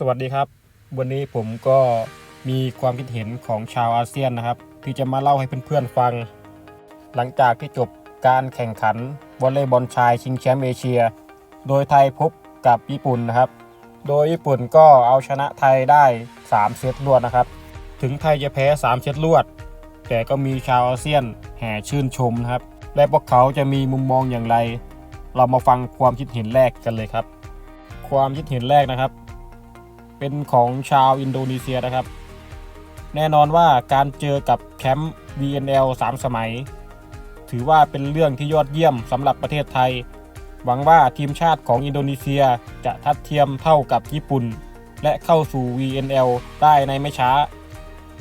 สวัสดีครับ วันนี้ผมก็มีความคิดเห็นของชาวอาเซียนนะครับ ที่จะมาเล่าให้เพื่อนๆฟัง หลังจากที่จบการแข่งขันวอลเลย์บอลชายชิงแชมป์เอเชีย โดยไทยพบกับญี่ปุ่นนะครับ โดยญี่ปุ่นก็เอาชนะไทยได้ 3 เซตรวดนะครับ ถึงไทยจะแพ้ 3 เซตรวด แต่ก็มีชาวอาเซียนแห่ชื่นชมนะครับ และพวกเขาจะมีมุมมองอย่างไร เรามาฟังความคิดเห็นแรกกันเลยครับ ความคิดเห็นแรกนะครับ เป็นของชาวอินโดนีเซียนะครับ แน่นอนว่าการเจอกับแชมป์ VNL 3 สมัย ถือว่าเป็นเรื่องที่ยอดเยี่ยมสำหรับประเทศไทย หวังว่าทีมชาติของอินโดนีเซียจะทัดเทียมเท่ากับญี่ปุ่น และเข้าสู่ VNL ได้ในไม่ช้า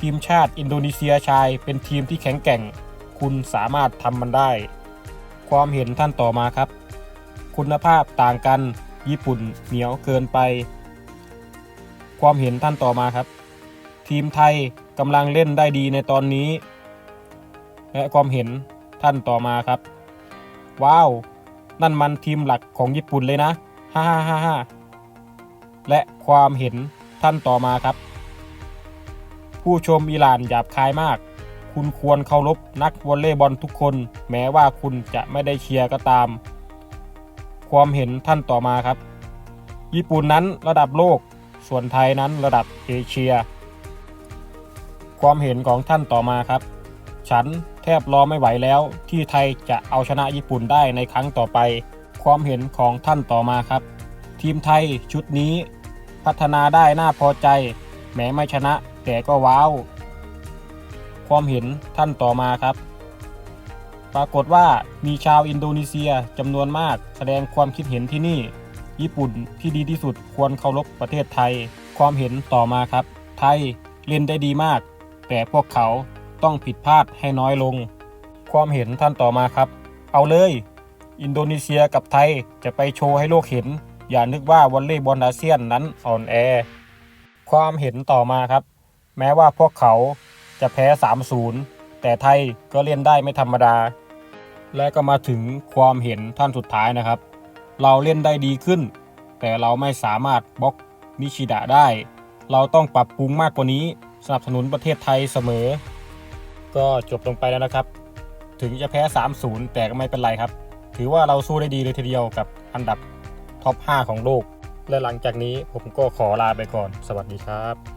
ทีมชาติอินโดนีเซียชายเป็นทีมที่แข็งแกร่ง คุณสามารถทำมันได้ ความเห็นท่านต่อมาครับ คุณภาพต่างกัน ญี่ปุ่นเหนียวเกินไป ความเห็นท่านต่อมาครับ ทีมไทยกำลังเล่นได้ดีในตอนนี้ และความเห็นท่านต่อมาครับ ว้าว นั่นมันทีมหลักของญี่ปุ่นเลยนะฮ่าฮ่าฮ่าฮ่าและความเห็นท่านต่อมาครับ ผู้ชมอิหร่านหยาบคายมาก คุณควรเคารพนักวอลเลย์บอลทุกคน แม้ว่าคุณจะไม่ได้เชียร์ก็ตาม ความเห็นท่านต่อมาครับ ญี่ปุ่นนั้นระดับโลก ส่วนไทยนั้นระดับเอเชีย ความเห็นของท่านต่อมาครับ ฉันแทบรอไม่ไหวแล้ว ที่ไทยจะเอาชนะญี่ปุ่นได้ในครั้งต่อไป ความเห็นของท่านต่อมาครับ ทีมไทยชุดนี้ พัฒนาได้น่าพอใจ แม้ไม่ชนะแต่ก็ว้าว ความเห็นท่านต่อมาครับปรากฏว่ามีชาวอินโดนีเซียจำนวนมากแสดงความคิดเห็นที่นี่ ญี่ปุ่นที่ดีที่สุดควรเคารพประเทศไทย ความเห็นต่อมาครับ ไทยเล่นได้ดีมาก แต่พวกเขาต้องผิดพลาดให้น้อยลง ความเห็นท่านต่อมาครับ เอาเลย อินโดนีเซียกับไทยจะไปโชว์ให้โลกเห็น อย่านึกว่าวอลเลย์บอลอาเซียนนั้นอ่อนแอ ความเห็นต่อมาครับ แม้ว่าพวกเขาจะแพ้ 3-0 แต่ไทยก็เล่นได้ไม่ธรรมดา และก็มาถึงความเห็นท่านสุดท้ายนะครับ เราเล่นได้ดีขึ้น แต่เราไม่สามารถบล็อกนิชิดะได้ เราต้องปรับปรุงมากกว่านี้สนับสนุนประเทศไทยเสมอ ก็จบลงไปแล้วนะครับ ถึงจะแพ้ 3-0 แต่ก็ไม่เป็นไรครับ ถือว่าเราสู้ได้ดีเลยทีเดียวกับอันดับท็อป 5 ของโลก และหลังจากนี้ผมก็ขอลาไปก่อน สวัสดีครับ